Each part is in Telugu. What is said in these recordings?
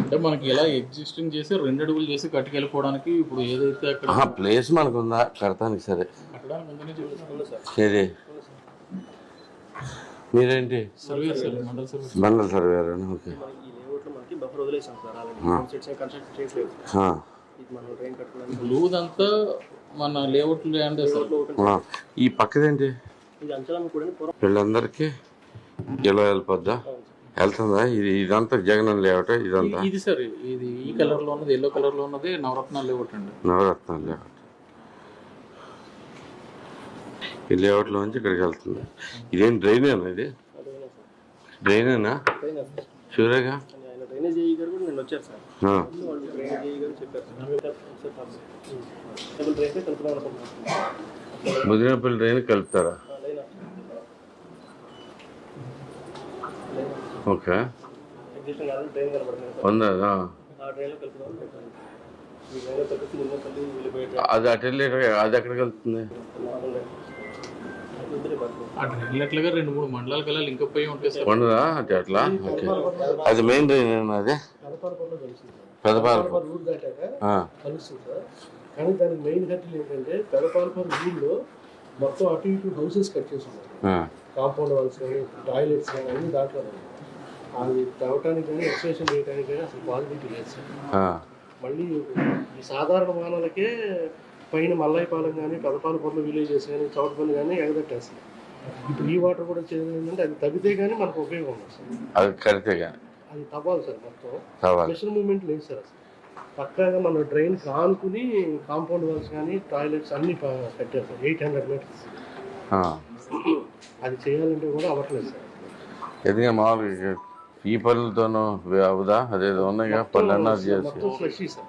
అంటే మనకి ఇలా ఎగ్జిస్టింగ్ చేసి రెండు అడుగులు చేసి కట్టుకెళ్ళిపోవడానికి ఇప్పుడు ఏదైతే అక్కడ ప్లేస్ మనకుందా? కడతానికి సరే. సార్. సరే. మీరేంటి? మండల సర్వేర్ ఓకే. ఈ లేఅవుట్లో మనకి బఫర్ వదిలేసాం సార్. ఆల్రెడీ సెట్స్ కన్స్ట్రక్ట్ చేయట్లేదు ఆ, ఇది మనం లేఅవుట్ ల్యాండ్. ఈ పక్కదేంటి? వీళ్ళందరికీ ఇలా వెళ్ళిపోద్దా వెళ్తుందా? ఇది ఇదంతా జగన్ లేవట ఇదంతా? ఇది సార్ ఇది ఈ కలర్లో ఉన్నది ఎల్లో కలర్లో ఉన్నది నవరత్నాలు లేఅవుట్ అండి నవరత్నాలు లేవట ఈ లేఅవుట్లో నుంచి ఇక్కడికి వెళ్తుంది. ఇదేం డ్రైనేనా ఇది? డ్రైనేనా? షూరేగా అని ఆయన డ్రైనేజ్ తల్లి వెళ్ళిపోయే అది అటు వెళ్ళి అది ఎక్కడికి వెళ్తుంది? రెండు మూడు మండలాల కల్లా ఉంటాయి ఉండదా? అంటే అట్లా ఓకే. అది మెయిన్ డ్రైన్ అది? పెదపాలపల్లిలో కలిసింది సార్ పెదపాలపు రూట్ దాటాక ఆ, కలుస్తుంది సార్. కానీ దానికి మెయిన్ కట్టలు ఏంటంటే పెదపాలపల్లి ఊళ్ళో మొత్తం అటు ఇటు హౌసెస్ కట్ చేసి ఉన్నారు ఆ, కాంపౌండ్ వాల్స్ కానీ టాయిలెట్స్ కానీ అన్ని దాంట్లో ఉన్నాయి. అది తవ్వటానికి కానీ ఎక్స్టెన్షన్ చేయడానికి కానీ అసలు పాసిబిలిటీ లేదు సార్. మళ్ళీ ఈ సాధారణ వాహనాలకే పైన మల్లైపాలెం కానీ పెదపాలపల్లి విలేజెస్ కానీ చౌటపల్లి కానీ ఎగదట్టేస్తాయి ఇప్పుడు ఈ వాటర్ కూడా వచ్చేది ఏంటంటే అది తగ్గితే కానీ మనకు ఉపయోగం ఉంది సార్. అది కడితే కానీ అది తవ్వాలి సార్ మొత్తం. స్పెషల్ మూమెంట్ లేదు సార్ అసలు. పక్కాగా మన డ్రైన్ కానుకుని కాంపౌండ్ వాల్స్ కానీ టాయిలెట్స్ అన్ని కట్టారు సార్. Eight hundred metres. అది చేయాలంటే కూడా అవ్వట్లేదు సార్. ఎందుకంటే మామూలుగా ఈ పళ్ళతోనూ అవుదా? అదేదో ఉన్నాయిగా పళ్ళు అన్నారు చేసి.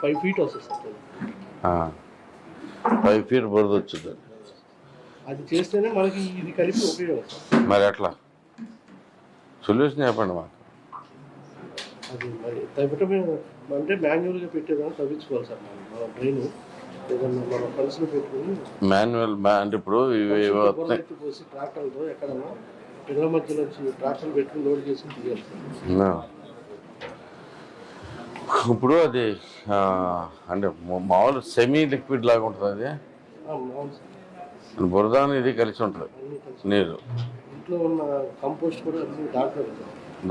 ఫైవ్ ఫీట్ వస్తుంది ఫైవ్ ఫీట్ బురద వచ్చింది అది చేస్తేనే మనకి ఇది కలిపి ఉపయోగం మరి ఎట్లా? సొల్యూషన్ చెప్పండి మాకు. అది మరి తవ్వటమే అంటే మాన్యువల్గా పెట్టేదాన్ని తవ్వించుకోవాలి సార్ మనం బ్రెయిన్ ఏదన్నా మన పెట్టుకుని మాన్యువల్ అంటే ఇప్పుడు ఇవి ఎక్కడన్నా పిల్లల మధ్యలో వచ్చి ట్రాక్టర్లు పెట్టుకుని లోడ్ చేసి తీయాలి. ఇప్పుడు అది అంటే మామూలు సెమీ లిక్విడ్ లాగా ఉంటుంది అది? బురదాని ఇది కలిసి ఉంటుంది నీరు. ఇంట్లో ఉన్న కంపోస్ట్ కూడా అన్ని దాంట్లో.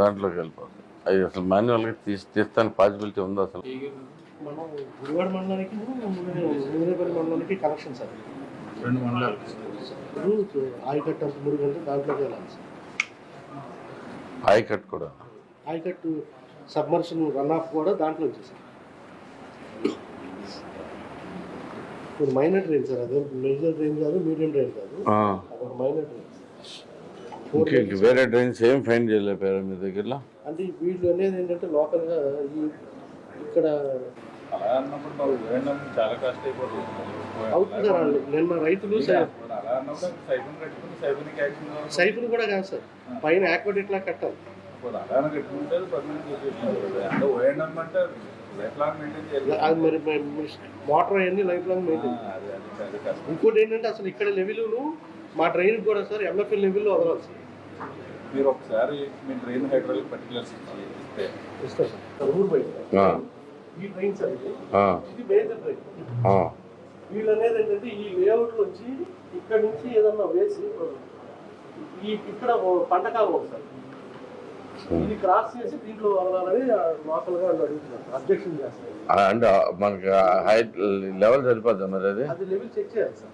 దాంట్లోకి వెళ్ళిపోతుంది. అది అసలు మాన్యువల్గా తీసి తీస్తానికి పాసిబిలిటీ ఉంది అసలు? మనం గుడివాడ మండలానికి ముదిరేపల్లి మండలానికి కనెక్షన్ సార్ రెండు మండలాలు ఇప్పుడు ఆయకట్టు అంత మూడు గంటలు దాంట్లోకి వెళ్ళాలి. సార్ ఆయకట్ కూడా. ఆయకట్టు సబ్మర్షన్ రన్ ఆఫ్ కూడా దాంట్లో వచ్చేసారు ఇప్పుడు మైనర్ డ్రైన్ సార్ అదే మేజర్ డ్రైన్ కాదు మీడియం డ్రైన్ కాదు. అదొక మైనర్ డ్రైన్ ఇంకే ఇంక వేరే డ్రైన్స్ ఏం ఫైన్ చేయలేపారా మీ దగ్గరలో? అంటే వీళ్ళు అనేది ఏంటంటే లోకల్గా ఈ ఇక్కడ అలా అన్నప్పుడు చాలా కష్టం అయిపోతుంది. అవుతుంది సార్ వాళ్ళు నిన్న రైతులు సై- ఇప్పుడు అలా అన్నప్పుడు సైబన్ కట్టుకుని సైబన్కి యాక్షన్ సైకిల్ కూడా కాదు సార్. పైన ఆక్వాడెట్ లా కట్టాలి అది మరి మోటార్ అవన్నీ లైఫ్ లాంగ్ మెయింటైన్ ఇంకోటి ఏంటంటే అసలు ఇక్కడ లెవెల్ను మా ట్రైన్ కూడా సార్ ఎంఎఫ్ఎల్ లెవెల్లో వదలాలి సార్. మీరు ఒకసారి మీ ట్రైన్ హైడ్రాలిక్ పర్టికులర్స్ ఇస్తే. ఇస్తారు సార్. ఊరు బయట ఈ ట్రైన్ సార్ ఇది. Major drain. వీళ్ళు అనేది ఏంటంటే ఈ లేఅవుట్ నుంచి ఇక్కడ నుంచి ఏదన్నా వేసి ఈ ఇక్కడ ఓ పంట కాలం ఉంది సార్. ఇది క్రాస్ చేసి దీంట్లో వదలాలని లోకల్గా అడుగుతున్నారు అబ్జెక్షన్ చేస్తారు. అంటే మనకి హైట్ లెవెల్ సరిపోద్దా మరి అది? అది లెవెల్ చెక్ చేయాలి సార్.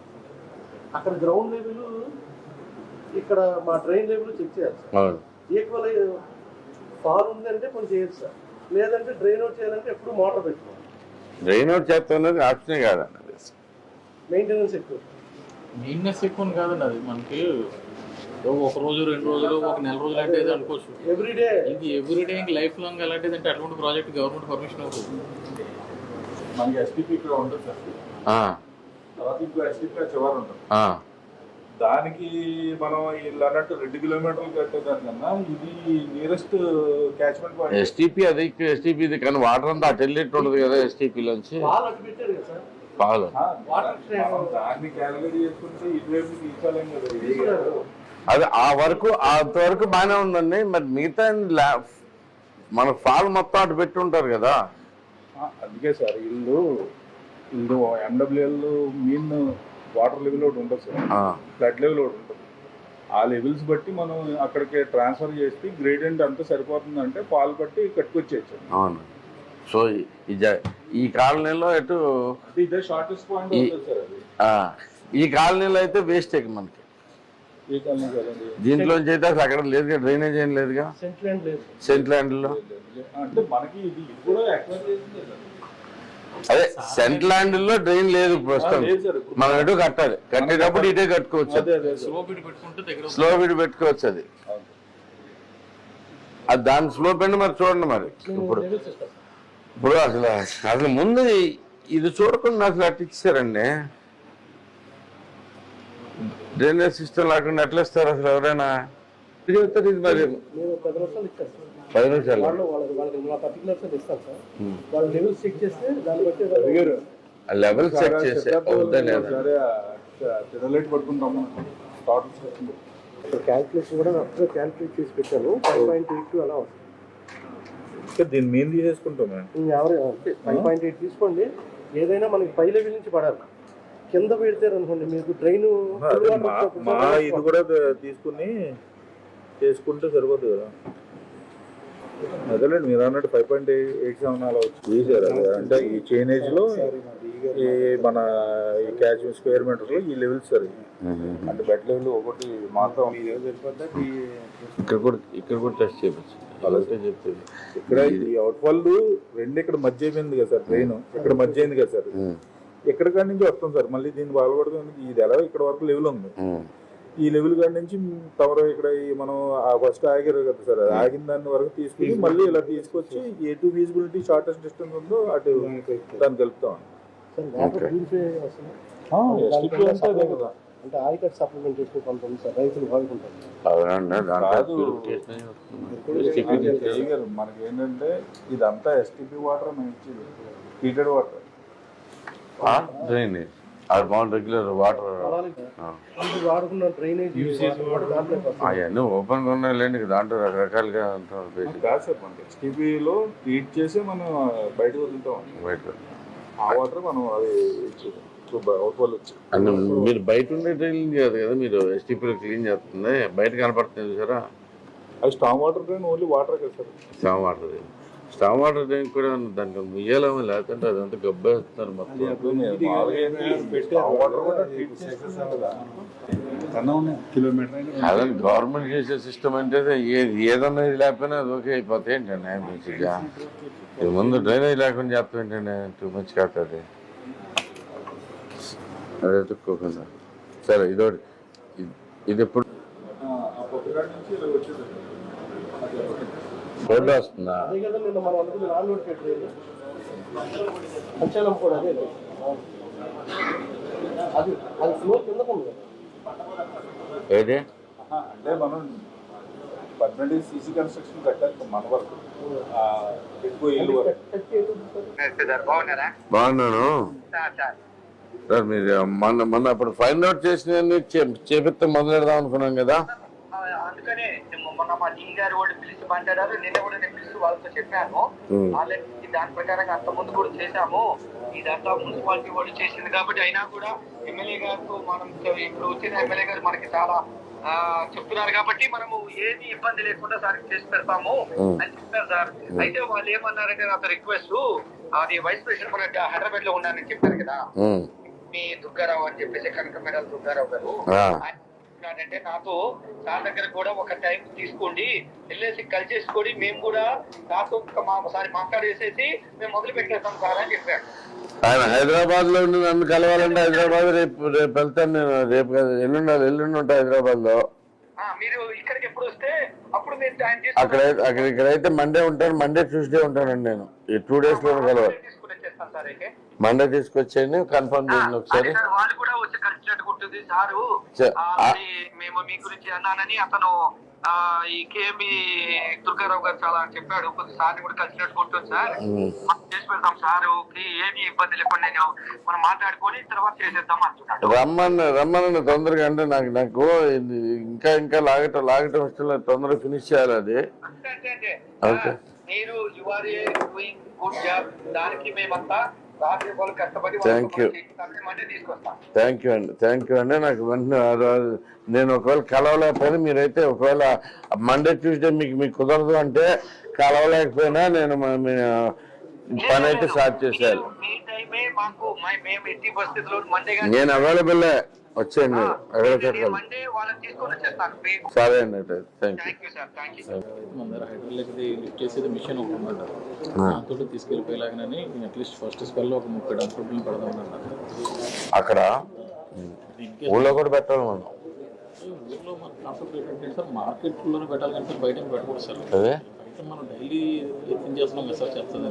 అక్కడ గ్రౌండ్ లెవెల్ ఇక్కడ మా ట్రైన్ లెవెల్ చెక్ చేయాలి సార్. ఈక్వల్ ఫార్ ఉందంటే కొంచెం చేయొచ్చు సార్. లేదంటే డ్రైన్ అవుట్ చేయాలంటే ఎప్పుడు మోటార్ పెట్టుకోవాలి. డ్రైన్ అవుట్ చేస్తా ఉన్నది ఆప్షనే కాదండి మెయింటెనెన్స్ ఎక్కువ. మెయిన్నెస్ ఎక్కువ కాదండి అది. మనకి ఒక రోజు రెండు రోజులు ఒక నెల రోజులు అంటే ఏదో అనుకోవచ్చు ఎవ్రీడే ఇది ఎవ్రీడే ఇంక లైఫ్ లాంగ్ అలాంటిది అంటే అటువంటి ప్రాజెక్ట్ గవర్నమెంట్ పర్మిషన్ అవుతుంది మనకి ఎస్టీపీ ఇక్కడ ఉంటుంది సార్. ఆ, తర్వాత ఇంకో ఎస్టీపీ చివరి ఉంటుంది. ఆ, దానికి మనం ఇలా అన్నట్టు రెండు కిలోమీటర్లు కట్టేదానికన్నా ఇది నియరెస్ట్ క్యాచ్మెంట్ పాయింట్ ఎస్టీపీ అది ఎస్టీపీ ఇది. కానీ వాటర్ అంతా అటు వెళ్ళేట్టు ఉండదు కదా ఎస్టీపీలోంచి వాళ్ళు ఇది. అది ఆ వరకు అంతవరకు బాగానే ఉందండి. మరి మిగతా మన ఫాల్ మొత్తం అటు పెట్టి ఉంటారు కదా. అందుకే సార్ ఇల్లు ఇల్లు ఎండబ్ల్యూఎల్ మీన్ వాటర్ లెవెల్ ఒకటి ఉంటుంది సార్. ఆ, ఫ్లడ్ లెవెల్ ఒకటి ఉంటుంది. ఆ లెవెల్స్ బట్టి మనం అక్కడికి ట్రాన్స్ఫర్ చేసి గ్రేడియంట్ అంతా సరిపోతుందంటే పాలు బట్టి కట్టుకొచ్చేయచ్చు. అవును. సో ఈ- కాలనీలో ఎటు అది ఇదే షార్టెస్ట్ పాయింట్ ఈ- అవుతుంది సార్ అది. ఆ, ఈ కాలనీలో అయితే వేస్ట్ మనకి. దీంట్లోంచి అయితే అసలు అక్కడ లేదుగా డ్రైనేజ్ ఏం లేదుగా? Cent land sir. అదే సెంట్ ల్యాండ్లో డ్రైన్ లేదు ప్రస్తుతం మనం ఎటు కట్టాలి? కట్టేటప్పుడు ఇటే కట్టుకోవచ్చు. అదే అదే సార్ స్లో బిడ్ పెట్టుకోవచ్చు అది. అవును. అది దాని స్లో పెండి మరి చూడండి మరి ఇప్పుడు. ఇప్పుడు అసలు అసలు ముందు ఇది చూడకుండా అసలు అట్లా ఇచ్చారండి. డ్రైనేజ్ సిస్టమ్ లేకుండా ఎట్లా ఇస్తారు అసలు ఎవరైనా? చెప్తారు ఇది మరి? పది నిమిషాలు చెక్ చేస్తే లెవెల్ చెక్ చేసి అవుతా లేదా? క్యాల్కులేషన్ కూడా అప్పుడే క్యాల్కులేట్ చేసి పెట్టాను. ఫైవ్ పాయింట్ ఎయిట్ అలా వస్తుంది. దీన్ని మేము తీసేసుకుంటాం యావరేజ్ ఫైవ్ పాయింట్ ఎయిట్ తీసుకోండి. ఏదైనా మనకి పై లెవెల్ నుంచి పడాలి. కింద పెడితే అనుకోండి మీకు డ్రైన్ మా ఇది కూడా తీసుకుని చేసుకుంటే సరిపోతుంది కదా. అదేలేండి మీరు అన్నట్టు ఫైవ్ పాయింట్ ఎయిట్ సెవెన్ అలా వచ్చి అంటే ఈ చైనేజ్లో ఈ మన ఈ క్యాచ్ స్క్వేర్ మీటర్లో ఈ లెవెల్స్ సార్. అంటే బెడ్ లెవెల్ ఒకటి మాత్రం ఇక్కడ కూడా ఇక్కడ కూడా టెస్ట్ చేయవచ్చు అలాగే చెప్తుంది ఇక్కడ ఈ అవుట్ ఫాల్ రెండు ఇక్కడ మధ్య అయిపోయింది కదా సార్ ట్రైన్. ఇక్కడ మధ్య అయింది కదా సార్. ఇక్కడ కాడి నుంచి వస్తాం సార్ మళ్ళీ దీన్ని బాగుపడుతుంది ఇది ఎలా ఇక్కడ వరకు లెవెల్ ఉంది? ఈ లెవెల్ కాడి నుంచి తమరు ఇక్కడ ఈ మనం ఫస్ట్ ఆగారు కదా సార్ ఆగిన దాని వరకు తీసుకుని మళ్ళీ ఇలా తీసుకొచ్చి ఏ టూ ఫీజిబిలిటీ షార్టెస్ట్ డిస్టెన్స్ ఉందో అటు దాన్ని కలుపుతాం. అంటే కొంత సార్ రైతులు చేయగలరు. మనకి ఏంటంటే ఇదంతా ఎస్టిపి వాటర్ మేము ఇచ్చేది. Heated water. ఆ, డ్రైనేజ్. అది బాగుంది రెగ్యులర్ వాటర్. అవన్నీ ఓపెన్గా ఉన్నాయి లేండి దాంట్లో రకరకాలుగా. కాదు సార్ మనకి ఎస్టిపిలో ట్రీట్ చేసి మనం బయట వదులుతాం. బయట ఆ వాటర్ మనం అది మీరు బయట ఉండే క్లీన్ చేయదు కదా మీరు ఎస్టీపీలో క్లీన్ చేస్తుంది బయట కనపడుతుంది చూసారా? అది storm water drain only water కదా sir. Storm water storm water drain కూడా దానికి ముయ్యాలేమో లేకుంటే అదంతా గబ్బేస్తున్నారు మొత్తం. అదే గవర్నమెంట్ చేసే సిస్టమ్ అంటే ఏది ఏదన్నా ఇది లేకపోయినా అది ఓకే అయిపోతాయి ఏంటండి ఇది ముందు డ్రైనేజ్ లేకుండా చెప్తా ఏంటండి? టూ మచ్ కాదు అది. ఎత్తుక్కోకుండా సరే. ఇదోటి. ఇది- ఇది ఎప్పుడు ఫోటో వస్తుందా ఏది? అంటే మనం పర్మనెంట్ సీసీ కన్స్ట్రక్షన్ కట్టాలి మన వరకు. ఆ, ఎక్కువ ఇల్లు వరకు. బాగున్నాను. సార్ మీరు మొన్న మొన్న అప్పుడు ఫైండ్ అవుట్ చేసిన చేపిస్తే మొదలెడదాం అనుకున్నాం కదా. అందుకనే మొన్న మా టీం గారు వాళ్ళు పిలిచి మాట్లాడారు నిన్న కూడా నేను పిలిచి వాళ్ళతో చెప్పాను. ఆల్రెడీ దాని ప్రకారంగా అంత ముందు కూడా చేశాము. ఇదంతా మున్సిపాలిటీ వాళ్ళు చేసింది కాబట్టి అయినా కూడా ఎమ్మెల్యే గారితో మనం ఇప్పుడు వచ్చిన ఎమ్మెల్యే గారు మనకి చాలా చెప్తున్నారు కాబట్టి మనము ఏది ఇబ్బంది లేకుండా సార్ చేసి పెడతాము. అని చెప్పారు సార్. అయితే వాళ్ళు ఏమన్నారంటే నాకు రిక్వెస్ట్ అది వైస్ ప్రెసిడెంట్ మన హైదరాబాద్లో ఉన్నానని చెప్పారు కదా. మీ దుర్గారావు అని చెప్పేసి కనక మేడం దుర్గారావు గారు. ఏమంటున్నాడంటే నాతో సార్ దగ్గర కూడా ఒక టైం తీసుకోండి. వెళ్ళేసి కలిసేసుకొని మేము కూడా నాతో ఒకసారి మాట్లాడేసేసి మేము మొదలు పెట్టేస్తాం సార్ అని చెప్పాడు ఆయన హైదరాబాద్లో ఉండి నన్ను కలవాలంటే హైదరాబాద్ రేపు రేపు వెళ్తాను నేను. రేపు ఎల్లుండి ఎల్లుండి ఉంటా హైదరాబాద్లో మీరు ఇక్కడికి ఎప్పుడు వస్తే అప్పుడు మీరు టైం అక్కడ అక్కడ ఇక్కడైతే మండే ఉంటాను. మండే ట్యూస్డే ఉంటానండి నేను. ఈ టూ డేస్లో కలవాలి. మండే తీసుకొచ్చేయండి కన్ఫర్మ్ చేయండి ఒకసారి. వాళ్ళు కూడా వచ్చి కలిసినట్టు ఉంటుంది సారు. మేము మీ గురించి అన్నానని అతను ఈ దుర్గారావు గారు చాలా చెప్పాడు. కూడా కలిసినట్టు సార్. మనం చేసి పెడతాం సారు. ఏమి ఇబ్బంది లేకుండా నేను మనం మాట్లాడుకొని తర్వాత చేసేద్దాం అంటున్నాడు రమ్మని రమ్మని తొందరగా అంటే నాకు నాకు ఇంకా ఇంకా లాగటం లాగటం ఇష్టం లేదు తొందరగా ఫినిష్ చేయాలి అది. ఓకే. మీరు you are a doing good job. దానికి మేమంతా మంటే తీసుకొస్తాం థ్యాంక్ యూ అండి థ్యాంక్ యూ అండి. నాకు వెంటనే నేను ఒకవేళ కలవలేకపోయినా మీరైతే ఒకవేళ మండే ట్యూస్డే మీకు మీకు కుదరదు అంటే కలవలేకపోయినా నేను పని అయితే స్టార్ట్ చేసేయాలి. నేను అవైలబుల్ వచ్చేయండి. సరే అండి thank you thank you sir thank you మన దగ్గర హైడ్రోలిక్ది లిఫ్ట్ చేసేది మిషన్ ఒకటి ఉందంట. దాంతో తీసుకెళ్ళిపోయేలాగానని అట్లీస్ట్ ఫస్ట్ స్పెల్ ఒక ముప్పై డంపర్లు పెడదామన్నారు అక్కడ ఊళ్ళో కూడా పెట్టాలి మనం. ఊళ్ళో సార్ మార్కెట్లోనే పెట్టాలి కానీ బయట పెట్టకూడదు సార్. మనం డైలీ ఎత్తిన చేస్తున్నాం కదా సార్ చెప్తుంది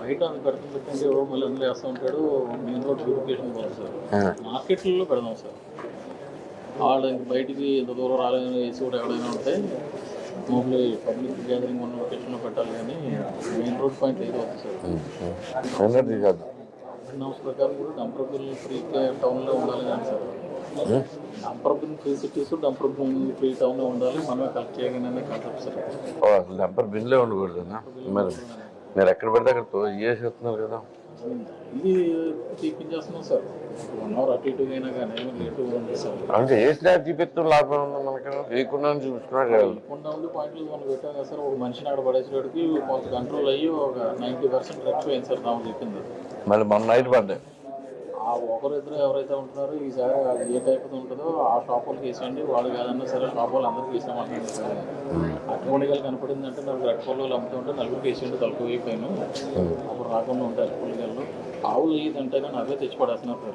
బయట అది పెట్టండి ఎవరో మళ్ళీ అందులో వేస్తూ ఉంటాడు మెయిన్ రోడ్ బ్యూటిఫికేషన్ పోతుంది సార్. మార్కెట్లలో పెడదాం సార్. వాళ్ళు బయటికి ఎంత దూరం రాలేదని వేసి కూడా ఎవరైనా ఉంటే మామూలు పబ్లిక్ గ్యాదరింగ్ ఉన్న లొకేషన్లో పెట్టాలి కానీ మెయిన్ రోడ్ పాయింట్ ఏదో అవుతుంది సార్. ప్రకారం కూడా డంపర్ ఫ్రీ టౌన్లో ఉండాలి కానీ sir. Dumper bin free cities dumper bin free టౌన్లో ఉండాలి. మనమే కలెక్ట్ చేయగానే కాన్సెప్ట్ సార్ అసలు డంపర్ బిన్లే ఉండకూడదు మరి మీరు ఎక్కడ పెడితే అక్కడ చేసేస్తున్నారు కదా. ఇది తీపించేస్తున్నాం సార్. వన్ అవర్ అటు ఇటు అయినా కానీ లేటు సార్. అంటే వేసినా చూపిస్తాం లాభం ఉంది మనకి? వేయకుండా చూపించుకున్నాడు లేకుండా ఉండి పాయింట్లు మనం పెట్టాం కదా సార్. ఒక మనిషిని ఆడ పడేసేటికి కొంత కంట్రోల్ అయ్యి ఒక నైంటీ పర్సెంట్ రెక్ట్ అయింది సార్ తాము చెప్పింది మళ్ళీ మొన్న నైట్ పడ్డాయి. ఆ ఒకరిద్దరు ఎవరైతే ఉంటున్నారో ఈసారి అది ఏ టైప్ ఉంటుందో ఆ షాప్ వాళ్ళకి వేసేయండి వాళ్ళు కాదన్నా సరే షాప్ వాళ్ళు అందరికి వేసామంటున్నారు సార్. అట్టుకొండగలు కనపడిందంటే నాకు అట్టుకోళ్ళు వాళ్ళు అమ్ముతూ ఉంటే నలుగురికి వేసేయండి తలుపు అయిపోయాను అప్పుడు రాకుండా ఉంటాయి అట్టుకొండగలు ఆవులు ఇదంటే కానీ అవే తెచ్చి పడేస్తున్నారు